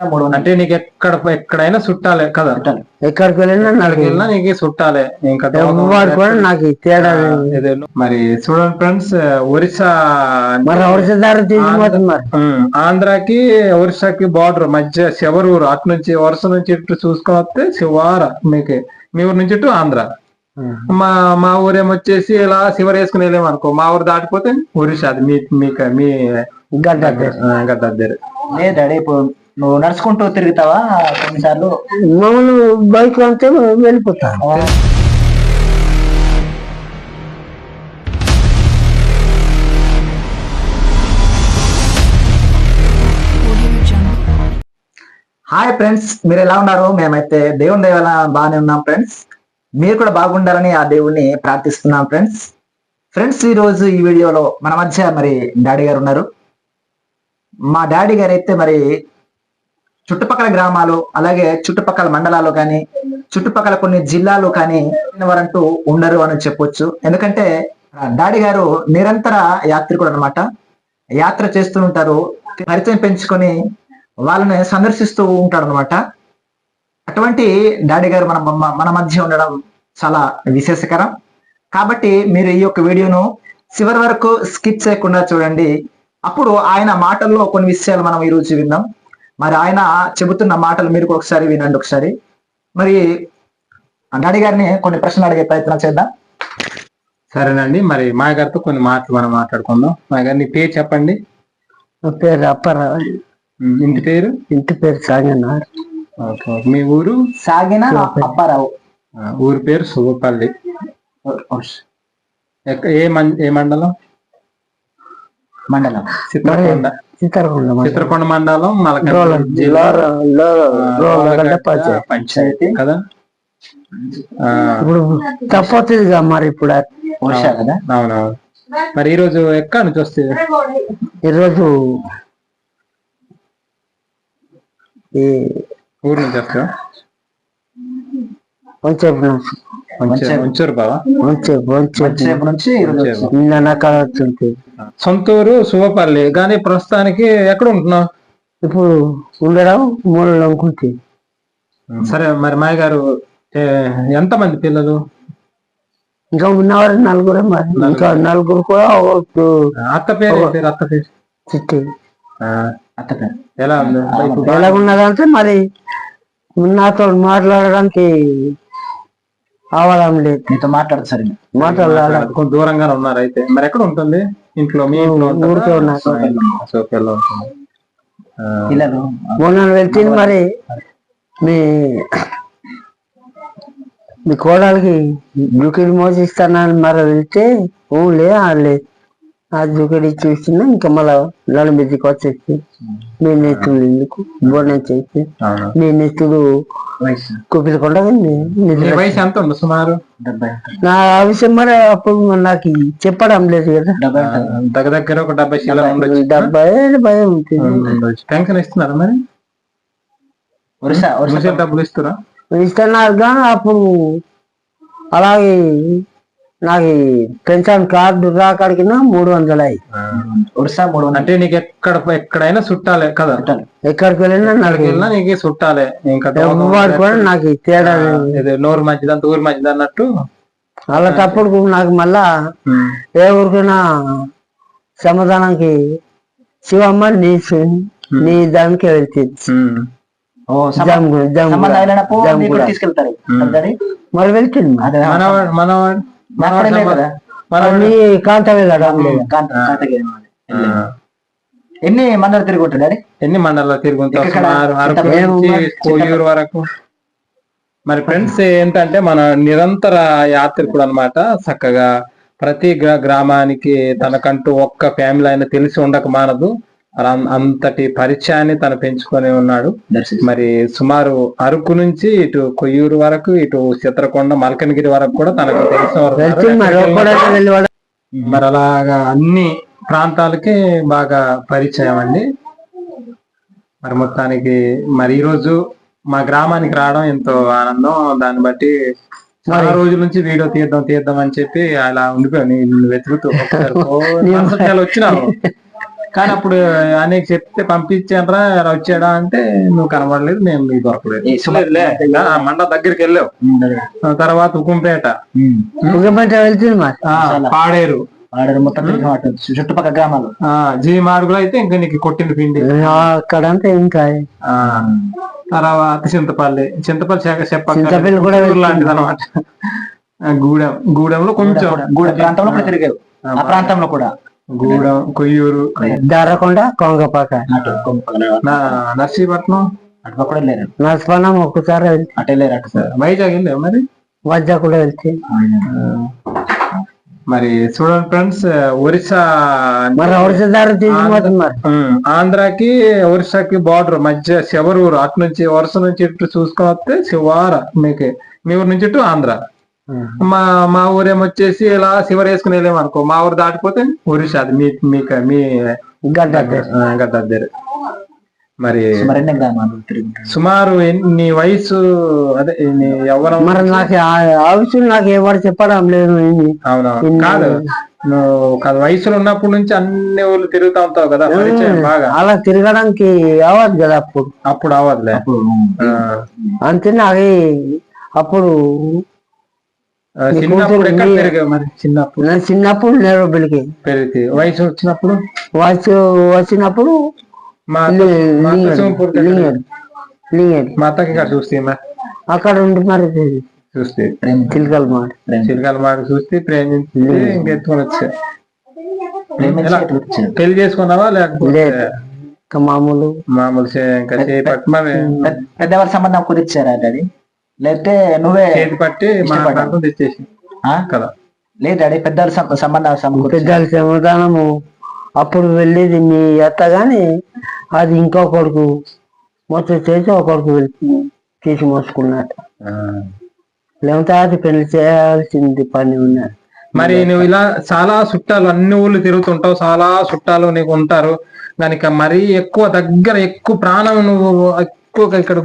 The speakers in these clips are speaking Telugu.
మూడు అంటే నీకు ఎక్కడ ఎక్కడైనా చుట్టాలే కదా. ఎక్కడికి వెళ్ళినా నాకు ఎక్కడికి వెళ్ళినా నీకు చుట్టాలే. ఇంకా కూడా నాకు తేడా మరి చూడండి ఫ్రెండ్స్ ఒరిస్సా మరి మరి. ఉమ్, ఆంధ్రాకి ఒరిస్సాకి బార్డర్ మధ్య శివరూరు అటు నుంచి వరుస నుంచి ఇటు చూసుకొని వస్తే శివార మీకు మీ ఊరు నుంచి ఇటు ఆంధ్ర. మా మా ఊరేమో వచ్చేసి ఇలా శివర్ వేసుకుని వెళ్ళాము అనుకో మా ఊరు దాటిపోతే ఒరిస్సా అది మీ మీకు మీ గడ్డ గడ్డ దగ్గర లేదు ఇప్పుడు నువ్వు నడుచుకుంటూ తిరుగుతావా? కొన్నిసార్లు మామూలు బైక్ అంతే వెళ్ళిపోతా. హాయ్ ఫ్రెండ్స్ మీరు ఎలా ఉన్నారు? మేమైతే దేవుని దేవాల బాగానే ఉన్నాం ఫ్రెండ్స్ మీరు కూడా బాగుండాలని ఆ దేవుణ్ణి ప్రార్థిస్తున్నాం ఫ్రెండ్స్ ఫ్రెండ్స్ ఈ రోజు ఈ వీడియోలో మన మధ్య మరి డాడీ గారు ఉన్నారు. మా డాడీ గారు అయితే మరి చుట్టుపక్కల గ్రామాలు అలాగే చుట్టుపక్కల మండలాలు కానీ చుట్టుపక్కల కొన్ని జిల్లాలు కానీ వారంటూ ఉండరు అని చెప్పొచ్చు. ఎందుకంటే డాడీ గారు నిరంతర యాత్రికుడు అనమాట యాత్ర చేస్తూ ఉంటారు పరిచయం పెంచుకొని వాళ్ళని సందర్శిస్తూ ఉంటాడు అనమాట అటువంటి డాడీ గారు మన మన- మన మధ్య ఉండడం చాలా విశేషకరం. కాబట్టి మీరు ఈ యొక్క వీడియోను చివరి వరకు స్కిప్ చేయకుండా చూడండి. అప్పుడు ఆయన మాటల్లో కొన్ని విషయాలు మనం ఈ రోజు విందాం మరి ఆయన చెబుతున్న మాటలు మీరు కూడా ఒకసారి వినండి ఒకసారి. మరి డాడీ గారిని కొన్ని ప్రశ్నలు అడిగే ప్రయత్నం చేద్దాం. సరేనండి మరి మా గారితో కొన్ని మాటలు మనం మాట్లాడుకుందాం. మా గారి నీ పేరు చెప్పండి. పేరు అప్పారావు. ఇంటి పేరు? ఇంటి పేరు ఓకే. మీ ఊరు? సాగిన అప్పారావు. ఆ, ఊరి పేరు ఎక్క- ఏ ఏ మండలం? మండలం. చిత్రకొండ. చిత్రకొండ మండలం. చిత్రకొండ మండలం మలకండ జిల్లా పంచాయతీ. కదా? ఇప్పుడు తప్పవుతుందిగా మరి ఇప్పుడు వర్షా కదా? అవునవును. మరి ఈ రోజు ఎక్కడ నుంచి వస్తే ఈరోజు ఈ ఊరు నుంచి వస్తా వంచేపు ఉంచూరు బావా? వంచేపు వంచేపు సేపు నుంచి? ఈరోజు వచ్చాం. నిన్న కాడ వచ్చింది సొంతూరు శుభపల్లి కానీ ప్రస్తుతానికి ఎక్కడ ఉంటున్నావు ఇప్పుడు ఉండడం మూడు అనుకుంటే. సరే మరి మాయ గారు ఎంత మంది పిల్లలు? ఇంకా ఉన్నవారు నలుగురే మరి. ఇంకా నలుగురు కూడా అత్త పేరు అత్త పేరు? చిట్టి. అత్త పేరు. ఎలా ఉంది? ఇప్పుడు ఎలా ఉన్నదంటే మరి నాతో మాట్లాడడానికి అవడం లేదు. నీతో మాట్లాడు సరే. మాట్లాడాలి కొంచెం దూరంగానే ఉన్నారు అయితే. మరి ఎక్కడ ఉంటుంది? ఇంట్లో మీ? ఊరికే ఉన్నా. సోఫాలో ఉంటుంది ఆ, పిల్లలు మొన్న వెళ్తుంది మరి మీ మీ కోడలికి జుకిడి మోసిస్తానని మరి వెళ్తే ఓ లే. ఆ జుకిడి చూసినా ఇంకా మళ్ళా నడు మీదకి వచ్చేసి మీ నెత్తుడు ఎందుకు? బోనం చేసి మీ కుప్పిలకుండా మీ వయసు ఎంత ఉంది సుమారు? నా ఆ విషయం మరి అప్పుడు నాకు చెప్పడం లేదు కదా. దగ్గర దగ్గర ఒక డెబ్బై శీలం ఉండొచ్చు. డెబ్బై భయం ఉంటుంది. పెన్షన్ ఇస్తున్నారా మరి? డబ్బులు ఇస్తారా ఇస్తున్నారు కానీ అప్పుడు అలాగే నాకు పెన్షన్ కార్డు రాకడికినా మూడు వందలు. అయ్యి మూడు వందలు. అంటే నీకు ఎక్కడ ఎక్కడైనా చుట్టాలే కదా. ఎక్కడికి వెళ్ళినా నాకు వెళ్ళినా నీకు చుట్టాలే. ఇంకా కూడా నాకు తేడా నోరు మంచిది అంత ఊరు మంచిది అన్నట్టు అలాంటప్పుడు నాకు మళ్ళా ఏ ఊరికైనా సమాధానానికి శివమ్మ నీ నీ దానికి వెళ్తుంది. తీసుకెళ్తారు? మరి వెళ్తుంది మనవాడు. కాంతవే కదా. ఎన్ని? మండలు తిరిగి ఉంటాడు డాడీ? ఎన్ని చిత్తపల్లి, నుంచి కోయూరు వరకు. మరి ఫ్రెండ్స్ ఏంటంటే మన నిరంతర యాత్రికుడు అన్నమాట చక్కగా ప్రతి గ్రా- గ్రామానికి తనకంటూ ఒక్క ఫ్యామిలీ అయినా తెలిసి ఉండక మానదు. అంతటి పరిచయాన్ని తను పెంచుకొని ఉన్నాడు. మరి సుమారు అరకు నుంచి ఇటు కొయ్యూరు వరకు ఇటు చిత్రకొండ మల్కనగిరి వరకు కూడా తనకు తెలిసిన మరి అలాగా అన్ని ప్రాంతాలకి బాగా పరిచయం అండి. మరి మొత్తానికి మరి ఈ రోజు మా గ్రామానికి రావడం ఎంతో ఆనందం. దాన్ని బట్టి చాలా రోజుల నుంచి వీడియో తీద్దాం తీద్దాం అని చెప్పి అలా ఉండిపోయాను. వెతుకుతూ వచ్చినాను కానీ అప్పుడు అనేక చెప్తే పంపించానరా వచ్చాడా అంటే నువ్వు కనబడలేదు నేను నీకు దొరకలేదు మండ దగ్గరికి వెళ్ళావు. తర్వాత ఉకుంపేట. ముఖ్యమంత్రి వెళ్తుంది పాడేరు. ఆడ మొత్తం చుట్టుపక్కల గ్రామాలు. ఆ జీమాడుగులో అయితే ఇంకా నీకు కొట్టిన పిండి. అక్కడంతా ఇంకా ఆ తర్వాత చింతపల్లి. చింతపల్లి శాఖ చింతపల్లి కూడా లాంటిది అనమాట గూడెం. గూడెంలో కొంచెం గూడెం. ప్రాంతంలో కూడా తిరిగావు. ఆ ప్రాంతంలో కూడా. గూడెం కొయ్యూరు. దారకొండ కొంగపాక. నర్సీపట్నం? అటు కూడా వెళ్ళారు నర్సపనం ఒక్కసారి వెళ్తే. అటు అటు వైజాగ్ వెళ్ళావు మరి? వజ్జా కూడా వెళ్తే మరి చూడండి ఫ్రెండ్స్ ఒరిస్సా మరి ఔషధ దారి ఉమ్, ఆంధ్రాకి ఒరిస్సాకి బార్డర్ మధ్య శివరు అటు నుంచి వరుస నుంచి ఇటు చూసుకొని వస్తే శివార మీకు. మీ ఊరు నుంచి ఇటు ఆంధ్ర. మా మా ఊరేమో వచ్చేసి ఇలా శివర్ వేసుకుని వెళ్ళాము అనుకో మా ఊరు దాటిపోతే ఒరిస్సా అది మీ మీకు మీ గడ్డ ఆ, గద్ద దగ్గర మరి సుమారు నీ వయసు అదే యవ్వనం మరి నాకు ఆ- విషయం నాకు ఎవరు చెప్పడం లేదు. అవునవును. కాదు నువ్వు కాదు వయసులో ఉన్నప్పటి నుంచి అన్ని ఊర్లు తిరుగుతా ఉంటావు కదా పరిచయం బాగా. అలా తిరగడానికి అవ్వదు కదా అప్పుడు. అప్పుడు అవ్వదులే అంతే నాకు అప్పుడు చిన్నప్పుడు ఎక్కడ పెరిగావు మరి? చిన్నప్పుడు? నేను చిన్నప్పుడు నేరబిలికి పెరిగి వయసు వచ్చినప్పుడు? వచ్చి వచ్చినప్పుడు మా అత్తకి ఇక్కడ చూస్తే అక్కడ ఉండి మరి చూస్తే. చిలకలు మాట చిలకల మాట చూస్తే ప్రేమించి ఇంకెత్తుకొని వచ్చా. పెళ్ళి చేసుకున్నావా లేకపోతే? మామూలు మామూలు పెద్దవారి సంబంధం కుదిర్చారా డాడీ? లేకపోతే నువ్వే చేతి పట్టి తెచ్చేసి ఆ? కదా లేదు డాడీ పెద్దవారి సం- సంబంధం? పెద్దల సమాధానము అప్పుడు వెళ్ళేది మీ అత్త గాని అది ఇంకో కొడుకు మొత్తం చేసి ఒక కొడుకు వెళ్ళి తీసి మోసుకున్నాడు ఆ. లేకపోతే అది పెళ్ళి చేయాల్సింది పని ఉన్నది మరి నువ్వు ఇలా చాలా చుట్టాలు అన్ని ఊర్లు తిరుగుతుంటావు చాలా చుట్టాలు నీకు ఉంటారు కనుక మరీ ఎక్కువ దగ్గర ఎక్కువ ప్రాణం నువ్వు ఎక్కువ ఇక్కడ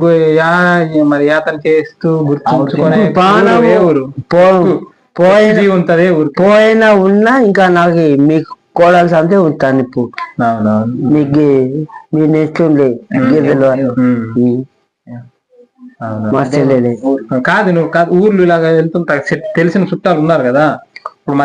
మరి యాతన చేస్తూ గుర్తుంచుకునే పోయిన ఉంటది పోయినా ఉన్నా ఇంకా నాకు మీకు కోడాల్సి అంతే ఉంటాను ఇప్పుడు మీకు మీ ఉండే గీతలు కాదు నువ్వు కాదు ఊర్లు ఇలాగ వెళ్తుంటా తెలిసిన చుట్టాలు ఉన్నారు కదా? ఇప్పుడు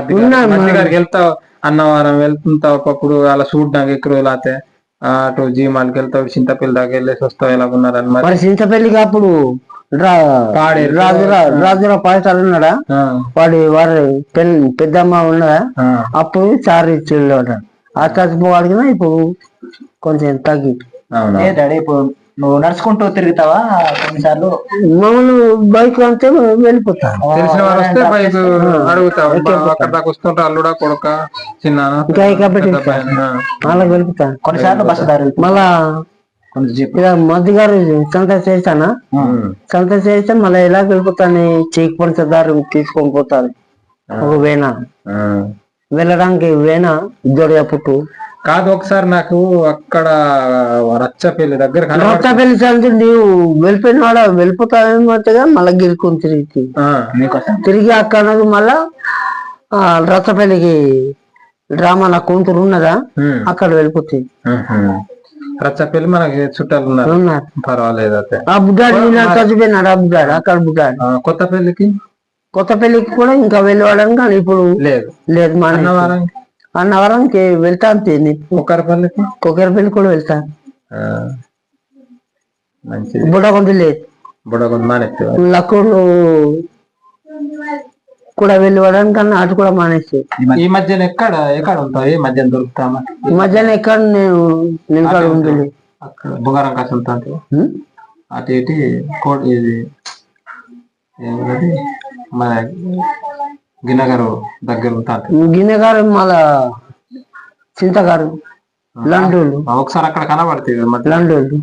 మధ్య గారికి వెళ్తావు. అన్నవరం వెళ్తుంటావు ఒకప్పుడు. అలా చూడడానికి ఎక్కువ లేకపోతే అటు జీమాలకి వెళ్తావు చింతపల్లి దాకా వెళ్ళేసి వస్తావు ఎలా ఉన్నారని మరి? మరి చింతపల్లికి అప్పుడు రా పాడేరు. రాజురా రాజురా పాఠశాల ఉన్నాడా? ఆ, వాడి వారి పెళ్ళి పెద్దమ్మ ఉన్నదా? ఆ, అప్పుడు చారు ఇచ్చేవాడు. ఆ చచ్చిపోవాడికి ఇప్పుడు కొంచెం తగ్గి. అవునా? ఇప్పుడు నువ్వు నడుచుకుంటూ తిరుగుతావా? కొన్నిసార్లు మామూలు బైక్ అంతే వెళ్ళిపోతా. తెలిసిన వారు వస్తే బైక్ అడుగుతావు అక్కడ దాకా వస్తుంటే అల్లుడా కొడుక చిన్న ఇంకా ఇక పెట్టి వాళ్ళకి వెళ్ళిపోతా కొన్నిసార్లు బస్సు దారి మళ్ళా మధ్య గారు సంత చేస్తానా సంత చేస్తే మళ్ళీ ఎలా వెళ్ళిపోతాను? చీక్ పంచదారు తీసుకొని పోతాను ఒక వేణ వెళ్ళడానికి వేణ దొరియ పుట్టు. కాదు ఒకసారి నాకు అక్కడ రచ్చపల్లి దగ్గర పెళ్ళి చంద్రు నీవు వెళ్ళిపోయిన వాడు వెళ్ళిపోతావేమోగా మళ్ళీ గిరుకుని తిరిగి. తిరిగి అక్కడ మళ్ళా రచ్చపల్లికి డ్రామా నా కూతురు ఉన్నదా? అక్కడ వెళ్ళిపోతాయి ఉహు. రచ్చపల్లి మనకి చుట్టాలు ఉన్నారు. పర్వాలేదు అయితే. ఆ బుడ్డాడు నేను చచ్చిపోయినాడు ఆ బుడ్డాడు అక్కడ బుడ్డాడు. ఆ, కొత్త పెళ్ళికి కొత్త పెళ్ళికి కూడా ఇంకా వెళ్ళేవాడని కానీ ఇప్పుడు లేదు. లేదు మా అన్నవరం అన్నవరంకి వెళ్తాను తిని కుక్కరపల్లికి? కొకరపల్లి కూడా వెళ్తాను మంచిది. బుడ్డకొండ లేదు బుడగొంద మానేస్తే లక్కూరు కూడా వెళ్ళేవాడని కానీ అటు కూడా మానేసి. ఈ మధ్యన ఎక్కడ ఎక్కడ ఉంటావు? ఏ మధ్యన దొరుకుతామా? ఈ మధ్యన ఎక్కడ నేను నేను కాడ ఉంటుంది అక్కడ బుగారం కాసి ఉంటాను? అటు ఇటు కోట్ ఇది ఏమిటది మన గిన్నెగారు దగ్గర గారు మళ్ళా చింతగారు లండూలు. ఒకసారి అక్కడ కనబడుతుంది మధ్య లండూలు.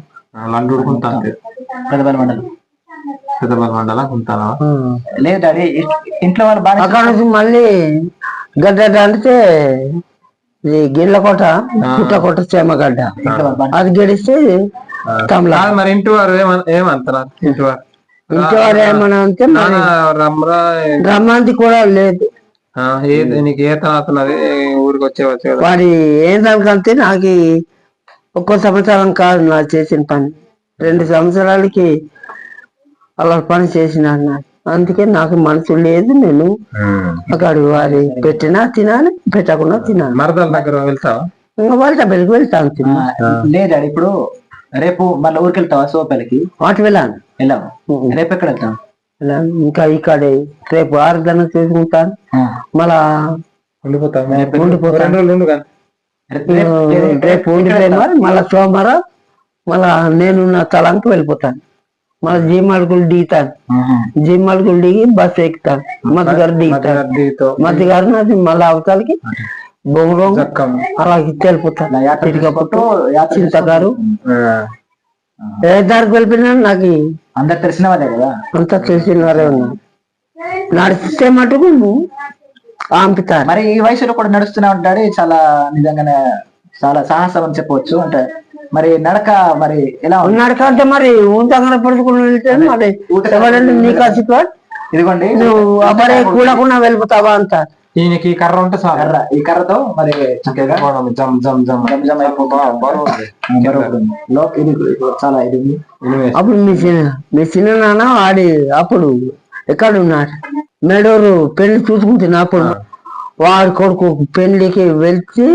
లండూరు కుంటాను పెద్దపల్లి మండలం. పెద్దపల్లి మండల కుంటాను ఆ. లేదు డాడీ ఇ- ఇంట్లో వాళ్ళు బాగా అక్కడ నుంచి మళ్ళీ గడ్డ అంటే ఇది గిళ్ళకోట పుట్టకోట చేమగడ్డ అది గడిస్తే కమలా కాదు మరి ఇంటి వారు ఏమంటున్నారు ఇంటి వారు. ఇంటి వారు ఏమన్నా అంటే మరి నాన్న రమ్రా రమ్మంది కూడా లేదు. నీకు ఏ తర్వాత ఉన్నది ఊరికి దానికంటే నాకు ఒక్కో సంవత్సరం కాదు నా చేసిన పని. రెండు సంవత్సరాలకి అలా పని చేసిన అందుకే నాకు మనసు లేదు నేను. అక్కడ వారి పెట్టినా తినాలి పెట్టకుండా తినాలి. మరదల దగ్గర వెళ్తావా? ఇంకా వాళ్ళ బెల్లికి వెళ్తాను తిన్నా. లేదు ఇప్పుడు రేపు మళ్ళీ ఊరికి వెళ్తావా సోపల్లికి వాటి వెళ్ళాను. రేపు ఎక్కడ వెళ్ళాను. ఇంకా ఇక్కడే రేపు ఆరు గంటలకు చూసుకుంటాను మళ్ళా రేపు- ఉండిపోయిన మళ్ళా సోమవారం మళ్ళా నేను నా తలంకి వెళ్ళిపోతాను. మళ్ళీ జీమాడుకులు దిగుతాను. జీమాడుకులు దిగి బస్సు ఎక్కుతాను. మధ్యగారు దిగుతాను. మధ్యగారు నాది మళ్ళీ అవతలకి బొంగరం జక్కం. అలా వెళ్ళిపోతాను. చింతగారు. ఏ దారికి వెళ్ళిపోయినా నాకు అందరు తెలిసిన వాళ్ళే కదా? అంతా తెలిసిన వారే ఉన్నారు. నడిస్తే మటుకు ఆంపుతారు. మరి ఈ వయసులో కూడా నడుస్తూనే ఉంటాడు. చాలా నిజంగానే చాలా సాహసం అని చెప్పవచ్చు. అంటే మరి నడక మరి ఎలా ఉన్నాడు కాబట్టి మరి ఊంతగా పడుకుని వెళ్తే మరి నీకు ఇదిగోండి. నువ్వు అబ్బరే కూడకుండా వెళ్ళిపోతావా అంటారు. ఈయనకి ఈ కర్ర ఉంటే చాలు. కర్ర. ఈ కర్రతో మరి చక్కగా జమ్ జమ్ జమ్ జమ జమ అయిపోతుంది. చాలా ఇది. అప్పుడు మీ చిన్న మీ చిన్న నాన్న ఆడి అప్పుడు ఎక్కడ ఉన్నాడు మేడూరు పెళ్ళి చూసుకుంటున్నా అప్పుడు. వాడి కొడుకు పెళ్ళికి వెళ్తే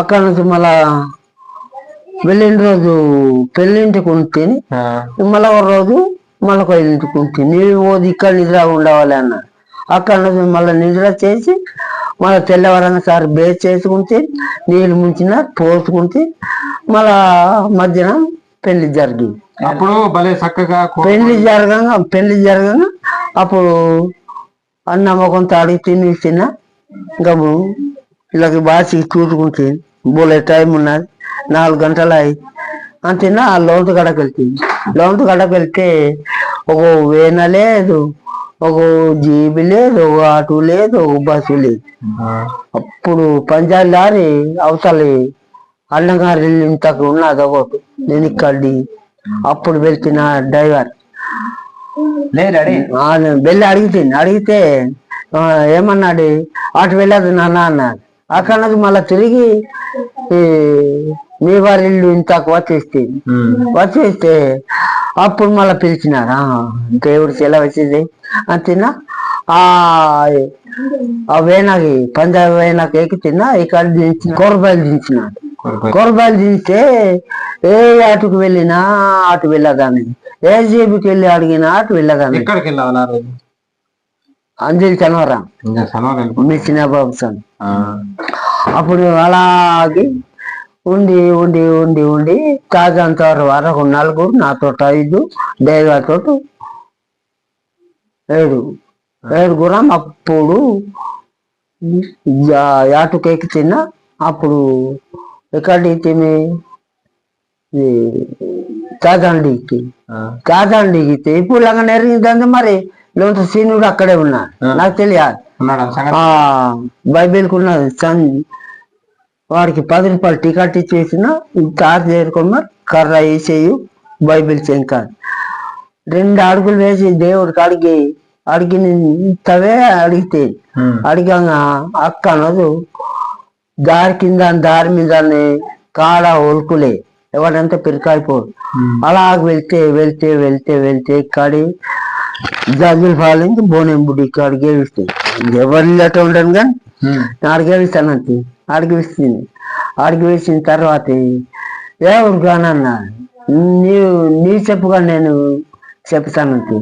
అక్కడ నుంచి మళ్ళా వెళ్ళిన రోజు పెళ్ళింటికి ఉంటే మళ్ళా ఒక రోజు మళ్ళీ ఒక ఇంటికి ఉంటే. నీవు పోదు ఇక్కడ నిద్ర ఉండవాలి అన్నాడు అక్కడ నుంచి మళ్ళీ నిద్ర చేసి మళ్ళీ తెల్లవారంగా సార్ బేస్ చేసుకుంటే నీళ్ళు ముంచిన పోసుకుంటే మళ్ళా మధ్యాహ్నం పెళ్ళి జరిగింది. అప్పుడు భలే చక్కగా పెళ్ళి జరగంగా పెళ్ళి జరగంగా అప్పుడు అన్న మొఖం తాడి తిని తిన్న గము ఇలాగ బాసి చూసుకుంటే బోలే టైం ఉన్నది నాలుగు గంటలు అయి అంతేనా ఆ లోతు గడకు వెళ్తుంది లోతు గడకు వెళ్తే ఒక వేన లేదు ఒక జీబి లేదు ఒక ఆటో లేదు ఒక బస్సు లేదు. అప్పుడు పంజాబ్ లారీ అవతలి అన్నగారి ఇంతకు ఉన్నది ఒకటి నేను ఇక్కడ అప్పుడు వెళ్తున్న డ్రైవర్. వెళ్ళి అడిగితే అడిగితే ఏమన్నాడు అటు వెళ్ళదు నాన్న అన్నాడు. అక్కడ మళ్ళా తిరిగి మీ వారి ఇల్లు ఇంతకు వచ్చేస్తే. వచ్చేస్తే అప్పుడు మళ్ళీ పిలిచినాడు ఆ, దేవుడు సెలవు వచ్చింది. అంతేనా ఆ ఆ వేణకి పంజాబ్ వేణకి ఎక్కితిన్నా ఇక్కడ దించి కూరబాయలు దించినాడు. కూరబాయలు దించితే ఏ అటుకు వెళ్ళినా అటు వెళ్ళదాన్ని ఏ జేబుకి వెళ్ళి అడిగినా అటు వెళ్ళదాన్ని ఎక్కడికి వెళ్ళాలి అంజలి శనివారం. మీ చిన్నబాబు సార్. అప్పుడు అలాగే ఉండి ఉండి ఉండి ఉండి తాజంత వరకు నలుగురు నాతో ఐదు దైవతో ఏడు ఏడుగురం అప్పుడు యాటుకు ఎక్కి తిన్నా అప్పుడు ఎక్కడికి ఆ, తాజండికి ఇప్పుడు లాగా నెరిగిందంటే మరి లోత సీనుడు అక్కడే ఉన్నాడు నాకు తెలియదు. బైబిల్ ఉన్నది సన్ వాడికి పది రూపాయలు టికెట్ ఇచ్చేసిన చార్జ్ చేరుకోమా కర్ర వేసేయు బైబిల్ చెంకాలి రెండు అడుగులు వేసి దేవుడికి అడిగి అడిగి ఇంతవే అడిగితే ఉమ్. అడిగాక అక్క అనదు దారి కింద దారి మీద కాడ ఒలుకులే ఎవడంతా పిరికాయిపోడు ఉమ్. అలా వెళ్తే వెళ్తే వెళ్తే వెళ్తే ఇక్కడి జడ్జిల పాలించి బోనం బుడి కాడికి వేస్తాయి ఎవరు ఇల్లట ఉండను కానీ ఉమ్. ఆడికి వేస్తానంతే ఆడికి వేస్తుంది ఆడికి వేసిన తర్వాత ఎవరు కానన్నా నీవు నీ చెప్పుగా నేను చెప్తానంతే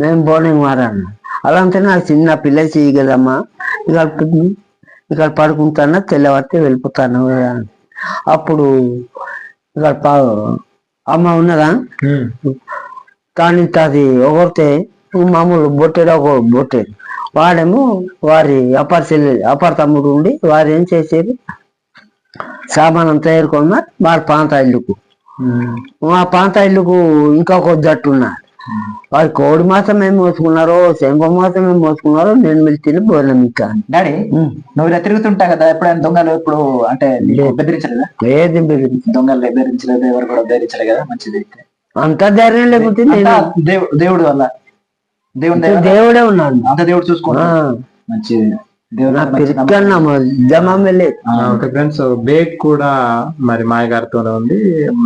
మేము బోనింగ్ మారన్న అలా అంటే నాకు చిన్న పిల్ల చెయ్యి కదమ్మా ఇక్కడ ఇక్కడ పడుకుంటానా? తెల్లవారితే వెళ్ళిపోతాను. అప్పుడు ఇక్కడ అమ్మ ఉన్నదా. కానీ అది ఒకరితే మామూలు బొట్టెడు ఒక బొట్టెడు వాడేమో వారి అపర చెల్లి అపర తమ్ముడు ఉండి వారు ఏం చేసేది? సామాన్ అంతా ఏరుకున్నా వారి పాంత ఇల్లుకు. మా పాంత ఇల్లుకు ఇంకొక జట్టు ఉన్నారు వారి కోడి మాసం ఏం మోసుకున్నారో శంఖ మాసం ఏం మోసుకున్నారో నేను వెళ్తే భోజనం ఇంకా డాడీ నువ్వు ఇలా తిరుగుతుంటా కదా ఎప్పుడైనా దొంగలు ఇప్పుడు అంటే బెదిరించలేదా? ఏది బెదిరించి దొంగలు బెదిరించలేదు ఎవరు కూడా బెదిరించలేదు కదా మంచిది అంత ధైర్యం లేకపోతే దేవుడు వల్ల. దేవుడి దేవుడే ఉన్నాడు. అంత దేవుడు మంచిది. ఓకే ఫ్రెండ్స్ బేక్ కూడా మరి మాయ గారితోనే ఉంది.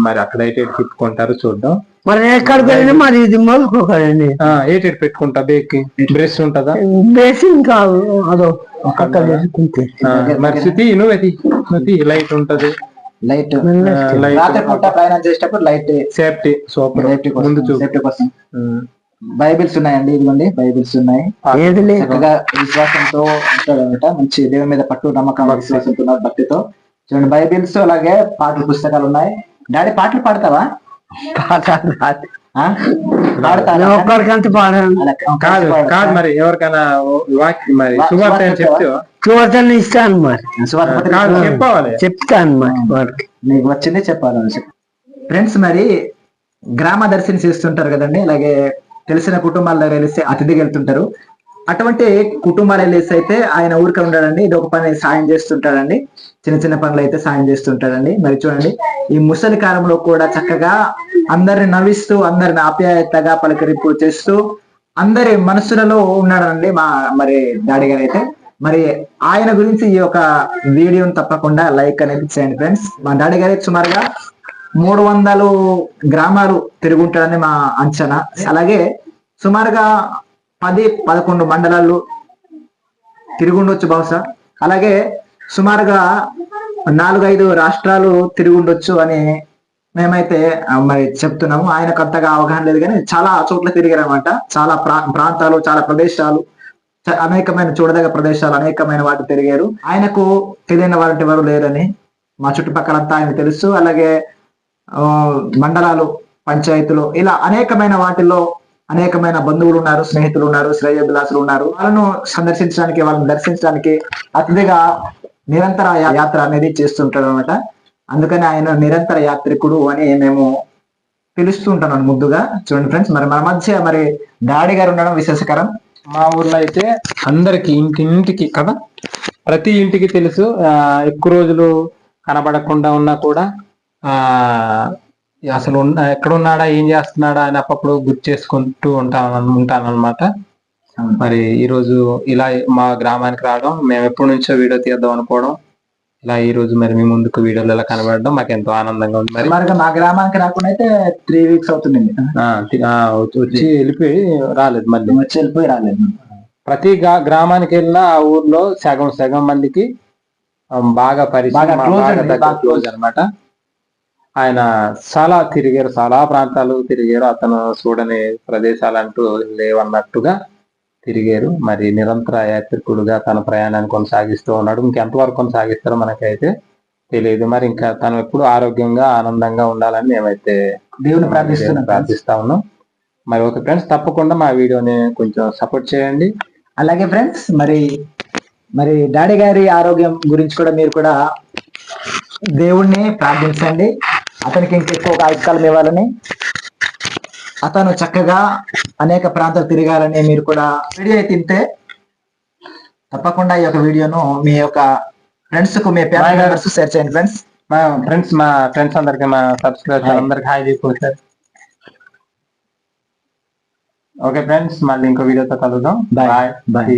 మరి అక్కడ అయితే తిప్పుకుంటారు చూద్దాం. మరి ఎక్కడికి మరి ఇది మొదలుకోకండి. ఏటెడ్ పెట్టుకుంటా బేక్కి బ్రష్ ఉంటదా? వేసి ఇంకా అదో మరి శృతి నువ్వు అది శృతి లైట్ ఉంటది. లైట్. లైట్. రాత్రి పూట ప్రయాణం చేసేటప్పుడు లైట్. Safety super. సేఫ్టీ ముందు సేఫ్టీ కోసం. బైబిల్స్ ఉన్నాయండి ఇదిగోండి బైబిల్స్ ఉన్నాయి. ఏది లేదు. చక్కగా విశ్వాసంతో ఉంటాడనమాట మంచి దేవుని మీద పట్టు నమ్మకం విశ్వాసంతో ఉన్నారు భక్తితో. చూడండి బైబిల్స్ అలాగే పాటల పుస్తకాలు ఉన్నాయి. డాడీ పాటలు పాడతావా? కాదు? కాదు మరి ఎవరికైనా వాక్యం మరి సువార్త ఇస్తాను మరి. సువార్త చెప్పవాలి చెప్తాను మరి వాడికి మీకు వచ్చిందే చెప్పాలని ఫ్రెండ్స్ మరి గ్రామ దర్శనం చేస్తుంటారు కదండి అలాగే తెలిసిన కుటుంబాల దగ్గర వెళ్ళేసి అతిథికి వెళ్తుంటారు. అటువంటి కుటుంబాలు వెళ్ళేసి అయితే ఆయన ఊరికే ఉండడండి. ఇది ఒక పని సాయం చేస్తుంటాడండి. చిన్న చిన్న పనులు అయితే సాయం చేస్తుంటాడండి. మరి చూడండి ఈ ముసలి కాలంలో కూడా చక్కగా అందరిని నవ్విస్తూ అందరిని ఆప్యాయతగా పలకరింపు చేస్తూ అందరి మనసులలో ఉన్నాడండి మా మరి డాడీ గారు అయితే. మరి ఆయన గురించి ఈ యొక్క వీడియోని తప్పకుండా లైక్ అనేది చేయండి ఫ్రెండ్స్. మా డాడీ గారి సుమారుగా మూడు వందలు గ్రామాలు తిరుగుంటాడని మా అంచనా. అలాగే సుమారుగా పది పదకొండు మండలాలు తిరుగుండొచ్చు బహుశా. అలాగే సుమారుగా నాలుగైదు రాష్ట్రాలు తిరుగుండొచ్చు అని మేమైతే మరి చెప్తున్నాము. ఆయనకు అంతగా అవగాహన లేదు కానీ చాలా చోట్ల తిరిగారనమాట చాలా ప్రా- ప్రాంతాలు చాలా ప్రదేశాలు అనేకమైన చూడదగ్గ ప్రదేశాలు అనేకమైన వాటి తిరిగారు. ఆయనకు తెలియని వాటి ఎవరు లేరని మా చుట్టుపక్కలంతా ఆయన తెలుసు. అలాగే మండలాలు పంచాయతీలు ఇలా అనేకమైన వాటిల్లో అనేకమైన బంధువులు ఉన్నారు స్నేహితులు ఉన్నారు శ్రేయోభిలాసులు ఉన్నారు వాళ్ళను సందర్శించడానికి వాళ్ళని దర్శించడానికి అతిథిగా నిరంతర యాత్ర అనేది చేస్తుంటాడు అనమాట అందుకని ఆయన నిరంతర యాత్రికుడు అని మేము పిలుస్తూ ఉంటాను ముద్దుగా. చూడండి ఫ్రెండ్స్ మరి మన మధ్య మరి డాడీ గారు ఉండడం విశేషకరం. మా ఊర్లో అయితే అందరికి ఇంటి ఇంటికి కదా? ప్రతి ఇంటికి తెలుసు ఆ, ఎక్కువ రోజులు కనబడకుండా ఉన్నా కూడా అసలు ఉన్న- ఎక్కడ ఉన్నాడా ఏం చేస్తున్నాడా అని అప్పుడప్పుడు గుర్తు చేసుకుంటూ ఉంటాను ఉంటాను అనమాట మరి ఈ రోజు ఇలా మా గ్రామానికి రావడం మేము ఎప్పటి నుంచో వీడియో తీద్దాం అనుకోవడం ఇలా ఈ రోజు మరి మీ ముందుకు వీడియోలు ఇలా కనబడడం మాకు ఎంతో ఆనందంగా ఉంది. మరి మరి మా గ్రామానికి రాకుండా అయితే త్రీ వీక్స్ అవుతుంది ఆ, ఆ, వచ్చి వెళ్ళిపోయి రాలేదు మళ్ళీ. వచ్చి వెళ్ళిపోయి రాలేదు. ప్రతి గ్రామానికి వెళ్ళినా ఆ ఊర్లో సగం సగం మందికి ఆ, బాగా పరిచయం క్లోజ్ అనమాట ఆయన చాలా తిరిగారు చాలా ప్రాంతాలు తిరిగారు. అతను చూడని ప్రదేశాలు అంటూ లేవన్నట్టుగా తిరిగారు. మరి నిరంతర యాత్రికుడుగా తన ప్రయాణాన్ని కొనసాగిస్తూ ఉన్నాడు. ఇంకెంతవరకు కొనసాగిస్తారో మనకైతే తెలియదు. మరి ఇంకా తను ఎప్పుడు ఆరోగ్యంగా ఆనందంగా ఉండాలని మేమైతే దేవుని ప్రార్థిస్తున్నాం ప్రార్థిస్తా ఉన్నాం. మరి ఓకే ఫ్రెండ్స్ తప్పకుండా మా వీడియోని కొంచెం సపోర్ట్ చేయండి. అలాగే ఫ్రెండ్స్ మరి మరి డాడీ గారి ఆరోగ్యం గురించి కూడా మీరు కూడా దేవుణ్ణి ప్రార్థించండి. అతనికి ఇంకెక్కువ ఆయుష్కాలం ఇవ్వాలని. అతను చక్కగా అనేక ప్రాంతాలు తిరగాలని మీరు కూడా వీడియో అయితే తింటే తప్పకుండా ఈ యొక్క వీడియోను మీ యొక్క ఫ్రెండ్స్కు మీ ఫ్యామిలీ మెంబర్స్ షేర్ చేయండి ఫ్రెండ్స్ మా ఫ్రెండ్స్ మా ఫ్రెండ్స్ అందరికి మా సబ్స్క్రైబర్స్ అందరికి హాయ్ చెప్పండి సార్ ఓకే ఫ్రెండ్స్ మళ్ళీ ఇంకో వీడియోతో కలుద్దాం. బాయ్. బాయ్